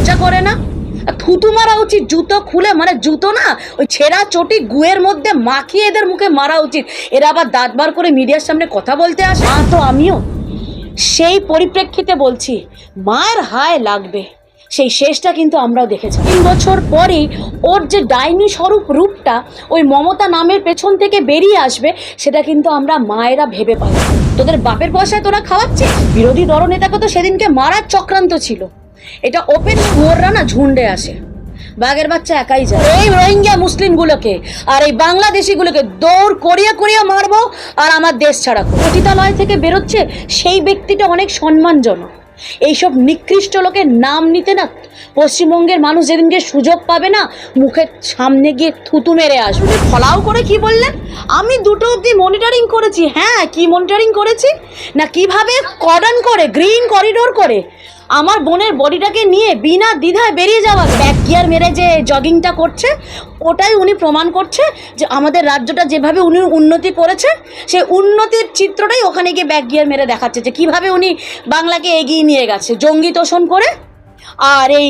লজ্জা করে না? থুতু মারা উচিত, জুতো খুলে মানে জুতো না, ওই ছেঁড়া চটি গুয়ের মধ্যে মাখিয়ে এদের মুখে মারা উচিত। এরা আবার দাঁত বার করে মিডিয়ার সামনে কথা বলতে আসে। মা তো আমিও। সেই পরিপ্রেক্ষিতে বলছি মায়ের হায় লাগবে। সেই শেষটা কিন্তু আমরাও দেখেছি। তিন বছর পরেই ওর যে ডাইনি স্বরূপ রূপটা, ওই মমতা নামের পেছন থেকে বেরিয়ে আসবে, সেটা কিন্তু আমরা মায়েরা ভেবে পাই। তোদের বাপের পয়সায় তোরা খাওয়াচ্ছিস? বিরোধী দলনেতাকে তো সেদিনকে মারার চক্রান্ত ছিল। এটা ওপেন কুয়োররা না ঝুন্ডে আসে বাঘের বাচ্চা একাই যায়। এই রোহিঙ্গা মুসলিমগুলোকে আর এই বাংলাদেশিগুলোকে দৌড় করিয়ে করিয়ে মারবো আর আমার দেশ ছাড়া। পতিতালয় থেকে বেরোচ্ছে সেই ব্যক্তিটা অনেক সম্মানজনক। এইসব নিকৃষ্ট লোকের নাম নিতে না পশ্চিমবঙ্গের মানুষ যেদিনকে সুযোগ পাবে না, মুখের সামনে গিয়ে থুতু মেরে আসবে। ফলাও করে কি বললেন আমি দুটো অবধি মনিটরিং করেছি। হ্যাঁ কি মনিটরিং করেছি? না কীভাবে? কর্ডন করে, গ্রিন করিডোর করে। আমার বোনের বডিটাকে নিয়ে বিনা দ্বিধায় বেরিয়ে যাওয়া ব্যাক গিয়ার মেরে যে জগিংটা করছে, ওটাই উনি প্রমাণ করছে যে আমাদের রাজ্যটা যেভাবে উনি উন্নতি করেছে সেই উন্নতির চিত্রটাই ওখানে গিয়ে ব্যাক গিয়ার মেরে দেখাচ্ছে যে কীভাবে উনি বাংলাকে এগিয়ে নিয়ে গেছে, জঙ্গি তোষণ করে। আর এই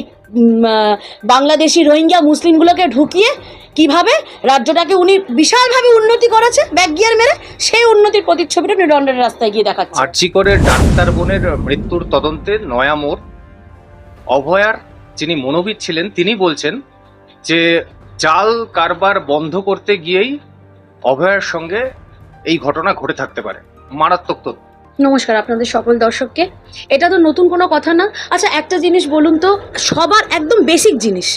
বাংলাদেশি রোহিঙ্গা মুসলিমগুলোকে ঢুকিয়ে কীভাবে রাজ্যটাকে উনি বিশালভাবে উন্নতি করেছে ব্যাক গিয়ার মেরে, সেই উন্নতির প্রতিচ্ছবিটা উনি রাস্তায় গিয়ে দেখাচ্ছে। আর্চিকরের ডাক্তার বোনের মৃত্যুর তদন্তে নয়া মোড়। অভয়ার যিনি মনোবিদ ছিলেন, তিনি বলছেন যে জাল কারবার বন্ধ করতে গিয়েই অভয়ার সঙ্গে এই ঘটনা ঘটে থাকতে পারে। মারাত্মক তথ্য। নমস্কার আপনাদের সকল দর্শককে। এটা তো নতুন কোনো কথা না। আচ্ছা একটা জিনিস বলুন তো, সবার একদম বেসিক জিনিস,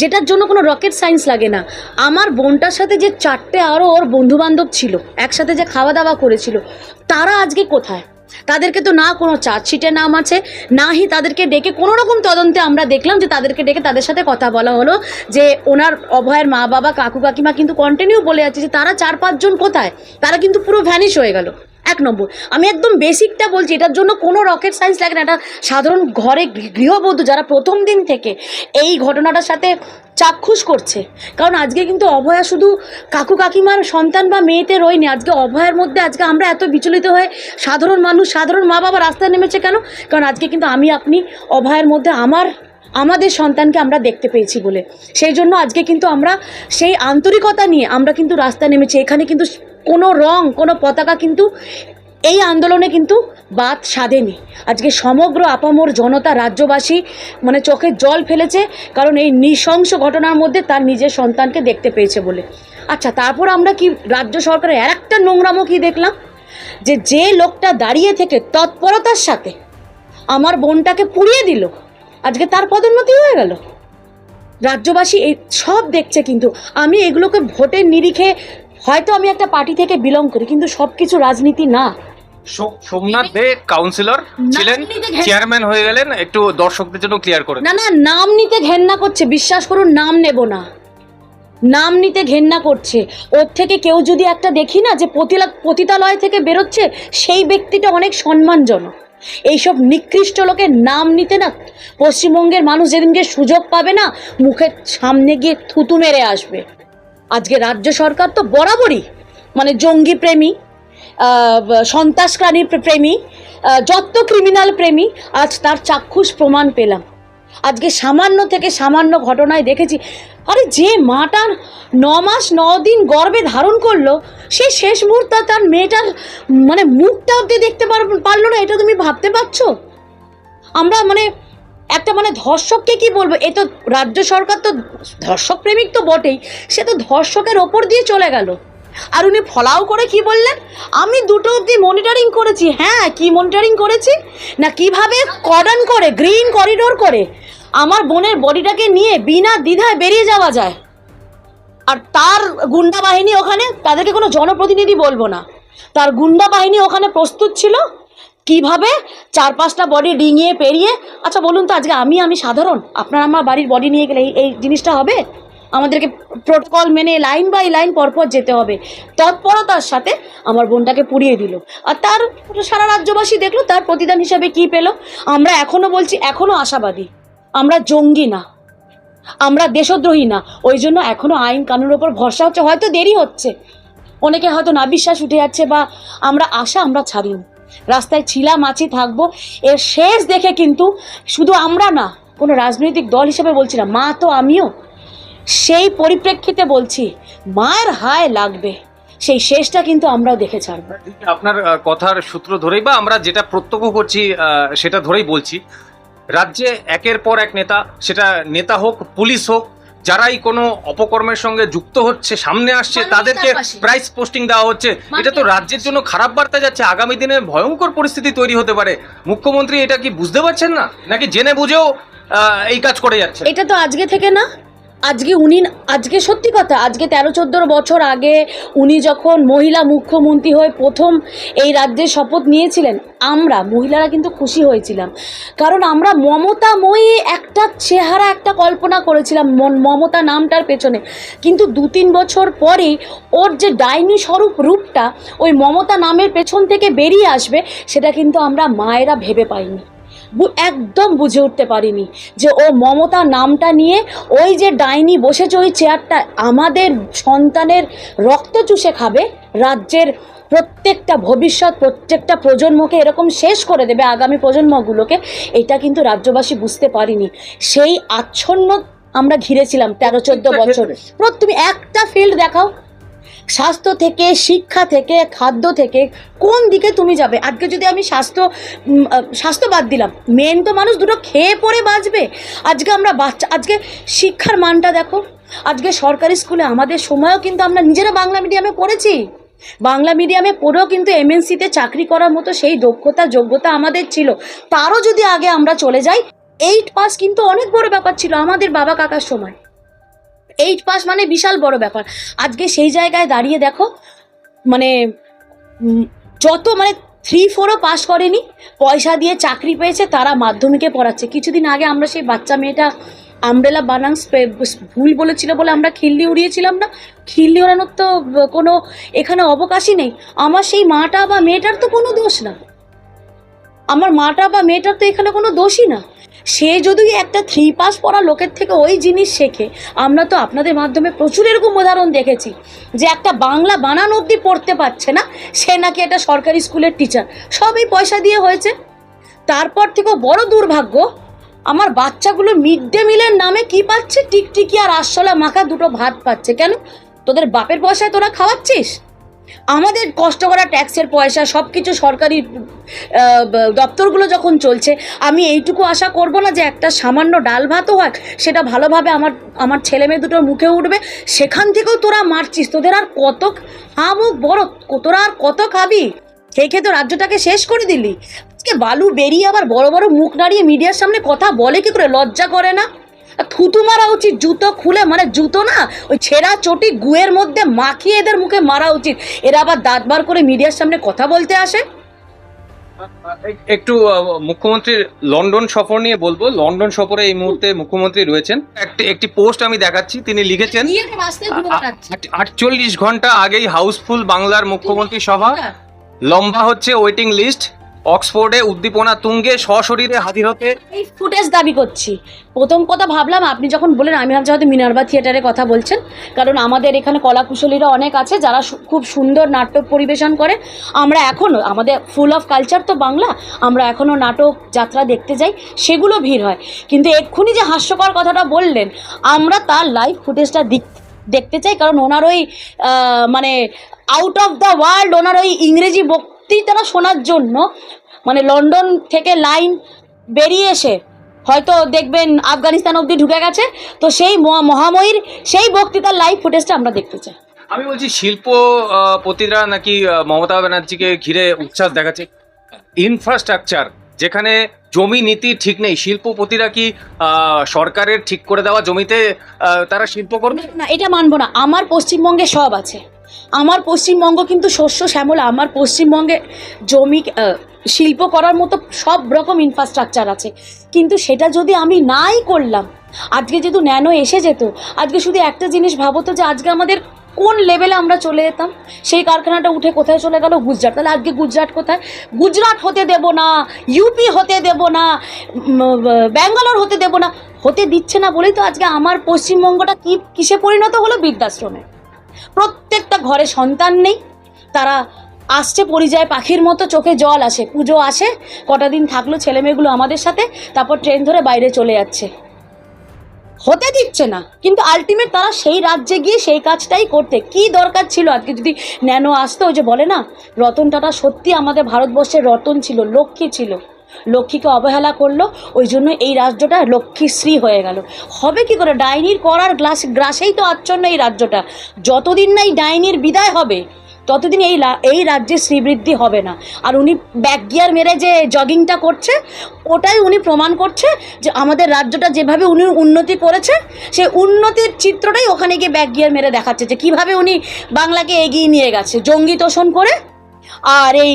যেটার জন্য কোনো রকেট সায়েন্স লাগে না। আমার বোনটার সাথে যে চারটে আরও ওর বন্ধু বান্ধব ছিল, একসাথে যে খাওয়া দাওয়া করেছিল, তারা আজকে কোথায়? তাদেরকে তো না কোনো চার্জশিটে নাম আছে না হি তাদেরকে ডেকে কোনো রকম তদন্তে আমরা দেখলাম যে তাদেরকে ডেকে তাদের সাথে কথা বলা হলো যে ওনার অভয়ের মা বাবা কাকু কাকিমা কিন্তু কন্টিনিউ বলে যাচ্ছে যে তারা চার পাঁচজন কোথায়? তারা কিন্তু পুরো ভ্যানিশ হয়ে গেল। এক নম্বর। আমি একদম বেসিকটা বলছি, এটার জন্য কোনো রকেট সায়েন্স লাগে না। এটা সাধারণ ঘরে গৃহবধূ যারা প্রথম দিন থেকে এই ঘটনাটার সাথে চাক্ষুষ করছে। কারণ আজকে কিন্তু অভয়া শুধু কাকু কাকিমার সন্তান বা মেয়েতে রয়নি, আজকে অভয়ার মধ্যে আজকে আমরা এত বিচলিত হয়ে সাধারণ মানুষ, সাধারণ মা বাবা রাস্তায় নেমেছে কেন? কারণ আজকে কিন্তু আমি, আপনি অভয়ার মধ্যে আমার, আমাদের সন্তানকে আমরা দেখতে পেয়েছি বলে। সেই জন্য আজকে কিন্তু আমরা সেই আন্তরিকতা নিয়ে আমরা কিন্তু রাস্তা নেমেছি। এখানে কিন্তু কোনো রং, কোনো পতাকা কিন্তু এই আন্দোলনে কিন্তু বাদ সাধেনি। আজকে সমগ্র আপামর জনতা, রাজ্যবাসী মানে চোখে জল ফেলেছে, কারণ এই নৃশংস ঘটনার মধ্যে তার নিজের সন্তানকে দেখতে পেয়েছে বলে। আচ্ছা তারপর আমরা কি রাজ্য সরকারের আর একটা নোংরামো কি দেখলাম? যে যে লোকটা দাঁড়িয়ে থেকে তৎপরতার সাথে আমার বোনটাকে পুড়িয়ে দিল, আজকে তার পদোন্নতি হয়ে গেল। রাজ্যবাসী এই সব দেখছে কিন্তু। আমি এগুলোকে ভোটের নিরিখে হয়তো আমি একটা পার্টি থেকে বিলং করি কিন্তু সব কিছু রাজনীতি না। সোমনাথ দে কাউন্সিলর ছিলেন চেয়ারম্যান হয়ে গেলেন একটু দর্শকদের জন্য ক্লিয়ার করে না না নাম নিতে ঘেন্না করছে বিশ্বাস করুন নাম নেব না। নাম নিতে ঘেন্না করছে। ওর থেকে কেউ যদি একটা দেখি না যে পতিলা পতিতালয় থেকে বেরোচ্ছে সেই ব্যক্তিটা অনেক সম্মানজনক। এইসব নিকৃষ্ট লোকের নাম নিতে না পশ্চিমবঙ্গের মানুষ যেদিনকে সুযোগ পাবে না মুখের সামনে গিয়ে থুতু মেরে আসবে। আজকে রাজ্য সরকার তো বরাবরই মানে জঙ্গি প্রেমী সন্ত্রাসকারী প্রেমী যত ক্রিমিনাল প্রেমী, আজ তার চাক্ষুষ প্রমাণ পেলাম। আজকে সামান্য থেকে সামান্য ঘটনায় দেখেছি, আরে যে মাটা ন মাস ন দিন গর্ভে ধারণ করল সেই শেষ মুহূর্তে তার মেয়েটার মানে মুখটা অব্দি দেখতে পার, পারল না, এটা তুমি ভাবতে পারছ? আমরা মানে একটা মানে ধর্ষককে কি বলব? এ তো রাজ্য সরকার তো ধর্ষক প্রেমিক তো বটেই, সে তো ধর্ষকের ওপর দিয়ে চলে গেল। আর উনি ফলাও করে কি বললেন? আমি দুটো অবধি মনিটরিং করেছি। হ্যাঁ কি মনিটরিং করেছি? না, কীভাবে কর্ডন করে, গ্রিন করিডোর করে, আমার বোনের বডিটাকে নিয়ে বিনা দ্বিধায় বেরিয়ে যাওয়া যায়। আর তার গুন্ডা বাহিনী ওখানে, তাদেরকে কোনো জনপ্রতিনিধি বলব না। তার গুন্ডা বাহিনী ওখানে প্রস্তুত ছিল। কীভাবে চার পাঁচটা বডি ডিঙিয়ে পেরিয়ে? আচ্ছা বলুন তো, আজকে আমি আমি সাধারণ? আপনার আমার বাড়ির বডি নিয়ে গেলে এই- জিনিসটা হবে? আমাদেরকে প্রোটোকল মেনে লাইন বাই লাইন পরপর যেতে হবে। তৎপরতার সাথে আমার বোনটাকে পুড়িয়ে দিল। আর তার সারা রাজ্যবাসী দেখল, তার প্রতিদান হিসাবে কি পেল? আমরা এখনও বলছি, এখনও আশাবাদী। আমরা জঙ্গি না। আমরা দেশদ্রোহী না। ওই জন্য এখনও আইন কানুনের ওপর ভরসা হচ্ছে। হয়তো দেরি হচ্ছে। অনেকে হয়তো না বিশ্বাস উঠে যাচ্ছে বা আমরা আশা আমরা ছাড়িনি রাস্তায় ছিলাম আছি থাকব। এর শেষ দেখে কিন্তু শুধু আমরা না, কোনো রাজনৈতিক দল হিসেবে বলছি না, মা তো আমিও। সেই পরিপ্রেক্ষিতে বলছি মায়ের হায় লাগবে। সেই শেষটা কিন্তু আমরাও দেখে ছাড়বো। আপনার কথার সূত্র ধরেই বা আমরা যেটা প্রত্যক্ষ করছি সেটা ধরেই বলছি, রাজ্যে একের পর এক নেতা, সেটা নেতা হোক, পুলিশ হোক যারাই কোনো অপকর্মের সঙ্গে যুক্ত হচ্ছে সামনে আসছে তাদেরকে প্রাইস পোস্টিং দেওয়া হচ্ছে। এটা তো রাজ্যের জন্য খারাপ বার্তা যাচ্ছে। আগামী দিনে ভয়ঙ্কর পরিস্থিতি তৈরি হতে পারে। মুখ্যমন্ত্রী এটা কি বুঝতে পারছেন না? নাকি জেনে বুঝেও আহ, এই কাজ করে যাচ্ছে এটা তো আজকে থেকে না আজকে উনি, আজকে সত্যি কথা, আজকে তেরো চোদ্দ বছর আগে উনি যখন মহিলা মুখ্যমন্ত্রী হয়ে প্রথম এই রাজ্যের শপথ নিয়েছিলেন, আমরা মহিলারা কিন্তু খুশি হয়েছিলাম। কারণ আমরা মমতাময়ী একটা চেহারা, একটা কল্পনা করেছিলাম মন- মমতা নামটার পেছনে। কিন্তু দু তিন বছর পরেই ওর যে ডাইনি স্বরূপ রূপটা, ওই মমতা নামের পেছন থেকে বেরিয়ে আসবে, সেটা কিন্তু আমরা মায়েরা ভেবে পাইনি। একদম বুঝে উঠতে পারিনি যে ও মমতা নামটা নিয়ে ওই যে ডাইনি বসেছে ওই চেয়ারটা আমাদের সন্তানের রক্ত চুষে খাবে রাজ্যের প্রত্যেকটা ভবিষ্যৎ প্রত্যেকটা প্রজন্মকে এরকম শেষ করে দেবে আগামী প্রজন্মগুলোকে এটা কিন্তু রাজ্যবাসী বুঝতে পারিনি। সেই আচ্ছন্ন আমরা ঘিরেছিলাম তেরো চোদ্দ বছর। তুমি একটা ফিল্ড দেখাও স্বাস্থ্য থেকে, শিক্ষা থেকে, খাদ্য থেকে কোন দিকে তুমি যাবে? আজকে যদি আমি স্বাস্থ্য স্বাস্থ্য বাদ দিলাম মেন তো মানুষ দুটো খেয়ে পড়ে বাঁচবে। আজকে আমরা বাচ্চা, আজকে শিক্ষার মানটা দেখো। আজকে সরকারি স্কুলে আমাদের সময়ও কিন্তু আমরা নিজেরা বাংলা মিডিয়ামে পড়েছি। বাংলা মিডিয়ামে পড়েও কিন্তু এমএনসিতে চাকরি করার মতো সেই দক্ষতা, যোগ্যতা আমাদের ছিল। তারও যদি আগে আমরা চলে যাই এইট পাস কিন্তু অনেক বড় ব্যাপার ছিল আমাদের বাবা কাকার সময়। এইট পাস মানে বিশাল বড় ব্যাপার। আজকে সেই জায়গায় দাঁড়িয়ে দেখো মানে যত মানে থ্রি ফোরও পাস করেনি, পয়সা দিয়ে চাকরি পেয়েছে, তারা মাধ্যমিকে পড়াচ্ছে। কিছুদিন আগে আমরা সেই বাচ্চা মেয়েটা আমব্রেলা বানান ভুল বলেছিল বলে আমরা খিল্লি উড়িয়েছিলাম না? খিল্লি ওড়ানোর তো কোনো এখানে অবকাশই নেই। আমার সেই মাটা বা মেয়েটার তো কোনো দোষ না। আমার মাটা বা মেয়েটার তো এখানে কোনো দোষই না। সে যদি একটা থ্রি পাস পড়া লোকের থেকে ওই জিনিস শেখে, আমরা তো আপনাদের মাধ্যমে প্রচুর এরকম উদাহরণ দেখেছি যে একটা বাংলা বানান অবধি পড়তে পারছে না, সে নাকি একটা সরকারি স্কুলের টিচার সবই পয়সা দিয়ে হয়েছে। তারপর থেকেও বড় দুর্ভাগ্য, আমার বাচ্চাগুলো মিড ডে মিলের নামে কি পাচ্ছে? টিকটিকি আর আরশোলা মাখা দুটো ভাত পাচ্ছে। কেন? তোদের বাপের পয়সায় তোরা খাওয়াচ্ছিস? আমাদের কষ্ট করা ট্যাক্সের পয়সা সব কিছু সরকারি দপ্তরগুলো যখন চলছে, আমি এইটুকু আশা করব না যে একটা সামান্য ডাল ভাতও হয়, সেটা ভালোভাবে আমার আমার ছেলে মেয়ে দুটোর মুখে উঠবে। সেখান থেকেও তোরা মারছিস, তোদের আর কত হামুক বড়, তোরা আর কত খাবি খেয়ে খেয়ে তো রাজ্যটাকে শেষ করে দিলি। আজকে বালু বেরিয়ে আবার বড় বড় মুখ নাড়িয়ে মিডিয়ার সামনে কথা বলে কি করে? লজ্জা করে না? থুতু মারা উচিত জুতো খুলে মানে জুতো না ওই ছেঁড়া চটি গুয়ের মধ্যে মাখিয়ে এদের মুখে মারা উচিত। এরা আবার দাঁত বার করে মিডিয়ার সামনে কথা বলতে আসে? একটু মুখ্যমন্ত্রীর লন্ডন সফর নিয়ে বলব। লন্ডন সফরে এই মুহূর্তে মুখ্যমন্ত্রী রয়েছেন। একটি একটি পোস্ট আমি দেখাচ্ছি তিনি লিখেছেন আটচল্লিশ ঘণ্টা আগেই হাউসফুল বাংলার মুখ্যমন্ত্রী সভা। লম্বা হচ্ছে ওয়েটিং লিস্ট অক্সফোর্ডে উদ্দীপনা তুঙ্গে সশরীরে হাজির হতে এই ফুটেজ দাবি করছি। প্রথম কথা ভাবলাম, আপনি যখন বলেন আমি ভাবছি হয়তো মিনার্বা থিয়েটারে কথা বলছেন, কারণ আমাদের এখানে কলাকুশলীরা অনেক আছে যারা খুব সুন্দর নাটক পরিবেশন করে। আমরা এখনও আমাদের ফুল অফ কালচার তো বাংলা, আমরা এখনও নাটক যাত্রা দেখতে যাই, সেগুলো ভিড় হয়। কিন্তু এক্ষুনি যে হাস্যকর কথাটা বললেন, আমরা তার লাইভ ফুটেজটা দিক দেখতে চাই, কারণ ওনার ওই মানে আউট অফ দ্য ওয়ার্ল্ড ওনার ওই ইংরেজি বক্তৃতাটা শোনার জন্য মানে লন্ডন থেকে লাইন বেরিয়ে এসে হয়তো দেখবেন আফগানিস্তান অবধি ঢুকে গেছে তো সেই মহা- মহাময়ীর সেই বক্তৃতার লাইভ ফুটেজটা আমরা দেখতে চাই। আমি বলছি শিল্প পতিরা নাকি মমতা ব্যানার্জিকে ঘিরে উচ্ছ্বাস দেখাচ্ছে। ইনফ্রাস্ট্রাকচার যেখানে জমি নীতি ঠিক নেই শিল্পপতিরা কি সরকারের ঠিক করে দেওয়া জমিতে তারা শিল্প করবে? না এটা মানবো না আমার পশ্চিমবঙ্গে সব আছে। আমার পশ্চিমবঙ্গ কিন্তু শস্য শ্যামলা, আমার পশ্চিমবঙ্গে জমি শিল্প করার মতো সব রকম ইনফ্রাস্ট্রাকচার আছে। কিন্তু সেটা যদি আমি নাই করলাম, আজকে যেহেতু ন্যানো এসে যেত, আজকে শুধু একটা জিনিস ভাবো তো যে আজকে আমাদের কোন লেভেলে আমরা চলে যেতাম? সেই কারখানাটা উঠে কোথায় চলে গেল? গুজরাট। তাহলে আজকে গুজরাট কোথায়? গুজরাট হতে দেব না ইউপি হতে দেব না ব্যাঙ্গালোর হতে দেব না। হতে দিচ্ছে না বলেই তো আজকে আমার পশ্চিমবঙ্গটা কি, কিসে পরিণত হলো? বৃদ্ধাশ্রমে। প্রত্যেকটা ঘরে সন্তান নেই। তারা আসছে পরিযায় পাখির মতো, চোখে জল আসে, পুজো আসে। কটা দিন থাকল ছেলেমেয়েগুলো আমাদের সাথে, তারপর ট্রেন ধরে বাইরে চলে যাচ্ছে। হতে দিচ্ছে না, কিন্তু আলটিমেট তারা সেই রাজ্যে গিয়ে সেই কাজটাই করতে। কি দরকার ছিল? আজকে যদি ন্যানো আসতো, ওই যে বলে না, রতন টাটা সত্যি আমাদের ভারতবর্ষের রতন ছিল, লক্ষ্মী ছিল। লক্ষ্মীকে অবহেলা করল, ওই জন্য এই রাজ্যটা লক্ষ্মীশ্রী হয়ে গেল। হবে কি করে? ডাইনির করার গ্লাস গ্রাসেই তো আচ্ছন্ন এই রাজ্যটা। যতদিন না এই ডাইনির বিদায় হবে, ততদিন এই এই রাজ্যে শ্রীবৃদ্ধি হবে না। আর উনি ব্যাক গিয়ার মেরে যে জগিংটা করছে, ওটাই উনি প্রমাণ করছে যে আমাদের রাজ্যটা যেভাবে উনি উন্নতি করেছে সেই উন্নতির চিত্রটাই ওখানে গিয়ে ব্যাক গিয়ার মেরে দেখাচ্ছে যে কীভাবে উনি বাংলাকে এগিয়ে নিয়ে গেছে। জঙ্গি তোষণ করে, আর এই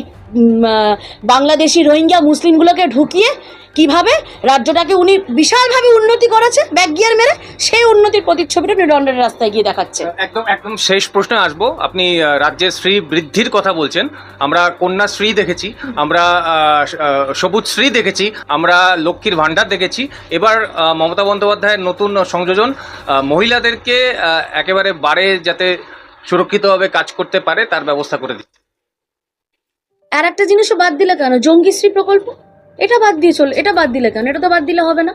বাংলাদেশি রোহিঙ্গা মুসলিমগুলোকে ঢুকিয়ে কীভাবে রাজ্যটাকে উনি বিশালভাবে উন্নতি করেছে ব্যাক গিয়ার মেরে, সেই উন্নতির প্রতিচ্ছবিটা উনি লন্ডনের রাস্তায় গিয়ে দেখাচ্ছে। একদম একদম শেষ প্রশ্নে আসব। আপনি রাজ্যের শ্রী বৃদ্ধির কথা বলছেন। আমরা কন্যাশ্রী দেখেছি, আমরা সবুজ শ্রী দেখেছি, আমরা লক্ষ্মীর ভাণ্ডার দেখেছি। এবার মমতা বন্দ্যোপাধ্যায়ের নতুন সংযোজন মহিলাদেরকে একেবারে বারে যাতে সুরক্ষিতভাবে কাজ করতে পারে, তার ব্যবস্থা করে দিচ্ছে। আর একটা জিনিসও বাদ দিলে কেন? জঙ্গিশ্রী প্রকল্প? এটা বাদ দিয়ে চল এটা বাদ দিলে কেন? এটা তো বাদ দিলে হবে না।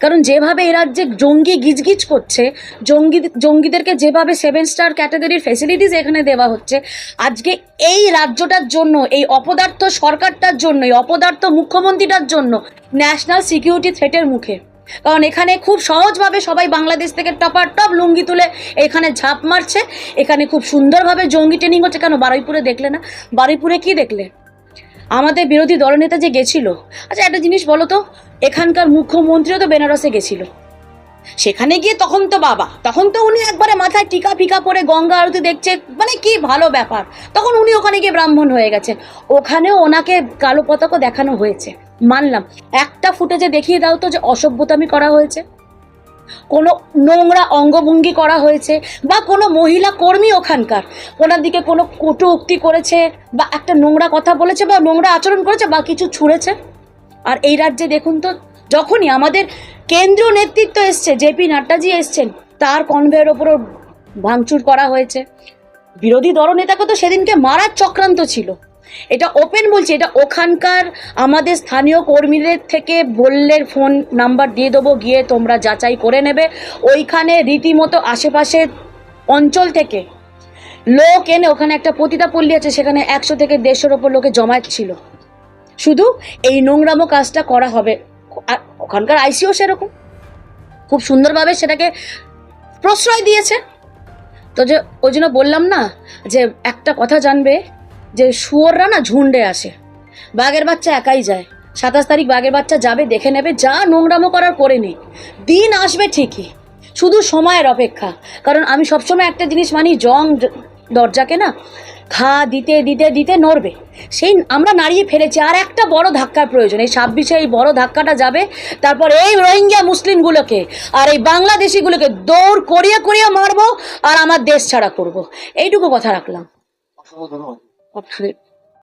কারণ যেভাবে এ রাজ্যে জঙ্গি গিজগিজ করছে জঙ্গি জঙ্গিদেরকে যেভাবে সেভেন স্টার ক্যাটাগরির ফেসিলিটিস এখানে দেওয়া হচ্ছে, আজকে এই রাজ্যটার জন্য, এই অপদার্থ সরকারটার জন্য, এই অপদার্থ মুখ্যমন্ত্রীটার জন্য ন্যাশনাল সিকিউরিটি থ্রেটের মুখে। কারণ এখানে খুব সহজভাবে সবাই বাংলাদেশ থেকে টপার টপ লুঙ্গি তুলে এখানে ঝাঁপ মারছে। এখানে খুব সুন্দরভাবে জঙ্গি ট্রেনিং হচ্ছে। কেন বারুইপুরে দেখলে না? বারুইপুরে কি দেখলে? আমাদের বিরোধী দলনেতা যে গেছিল। আচ্ছা একটা জিনিস বলো তো, এখানকার মুখ্যমন্ত্রীও তো বেনারসে গেছিল। সেখানে গিয়ে তখন তো বাবা, তখন তো উনি একবারে মাথায় টিকা ফিকা পরে গঙ্গা আরতি দেখছে। মানে কি ভালো ব্যাপার। তখন উনি ওখানে গিয়ে ব্রাহ্মণ হয়ে গেছেন ওখানেও ওনাকে কালো পতাকা দেখানো হয়েছে। মানলাম। একটা ফুটেজে দেখিয়ে দাও তো যে অসভ্যতামি করা হয়েছে। কোনো নোংরা অঙ্গভঙ্গি করা হয়েছে বা কোনো মহিলা কর্মী ওখানকার। ওনার দিকে কোনো কটু উক্তি করেছে বা একটা নোংরা কথা বলেছে বা নোংরা আচরণ করেছে বা কিছু ছুঁড়েছে? আর এই রাজ্যে দেখুন তো, যখনই আমাদের কেন্দ্রীয় নেতৃত্ব এসছে জেপি নাড্ডাজি এসছেন, তার কনভেয়ের ওপরও ভাঙচুর করা হয়েছে। বিরোধী দলনেতাকে তো সেদিনকে মারার চক্রান্ত ছিল। এটা ওপেন বলছি, এটা ওখানকার আমাদের স্থানীয় কর্মীদের থেকে বললে ফোন নাম্বার দিয়ে দেবো, গিয়ে তোমরা যাচাই করে নেবে। ওইখানে রীতিমতো আশেপাশের অঞ্চল থেকে লোক এনে, ওখানে একটা পতিতা পল্লী আছে, সেখানে একশো থেকে দেড়শোর ওপর লোকে জমায়েত ছিল। শুধু এই নোংরামো কাজটা করা হবে। আর ওখানকার আইসিও সেরকম। খুব সুন্দরভাবে সেটাকে প্রশ্রয় দিয়েছে। তো যে, ওই জন্য বললাম না, যে একটা কথা জানবে যে শুয়োররা না ঝুন্ডে আসে। বাঘের বাচ্চা একাই যায়। সাতাশ তারিখ বাঘের বাচ্চা যাবে, দেখে নেবে, যা নোংরামো করার করে নেই। দিন আসবে ঠিকই, শুধু সময়ের অপেক্ষা। কারণ আমি সবসময় একটা জিনিস মানি, জং দরজাকে না খা দিতে দিতে দিতে নড়বে। সেই আমরা নাড়িয়ে ফেলেছি, আর একটা বড় ধাক্কার প্রয়োজন। এই ছাব্বিশে এই বড় ধাক্কাটা যাবে, তারপর এই রোহিঙ্গা মুসলিমগুলোকে আর এই বাংলাদেশিগুলোকে দৌড় করিয়ে করিয়ে মারবো, আর আমার দেশ ছাড়া করব। এইটুকু কথা রাখলাম। obsolète